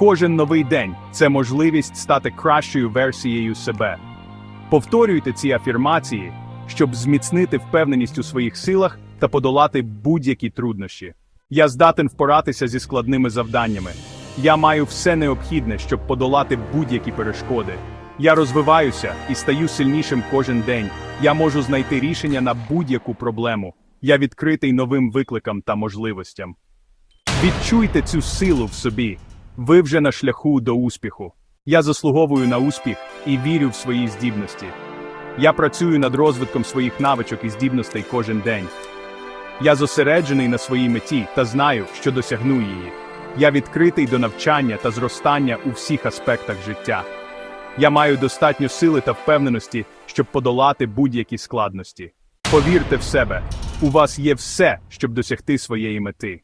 Кожен новий день це можливість стати кращою версією себе. Повторюйте ці афірмації, щоб зміцнити впевненість у своїх силах та подолати будь-які труднощі. Я здатен впоратися зі складними завданнями. Я маю все необхідне, щоб подолати будь-які перешкоди. Я розвиваюся і стаю сильнішим кожен день. Я можу знайти рішення на будь-яку проблему. Я відкритий новим викликам та можливостям. Відчуйте цю силу в собі. Ви вже на шляху до успіху. Я заслуговую на успіх і вірю в свої здібності. Я працюю над розвитком своїх навичок і здібностей кожен день. Я зосереджений на своїй меті та знаю, що досягну її. Я відкритий до навчання та зростання у всіх аспектах життя. Я маю достатньо сили та впевненості, щоб подолати будь-які складності. Повірте в себе, у вас є все, щоб досягти своєї мети.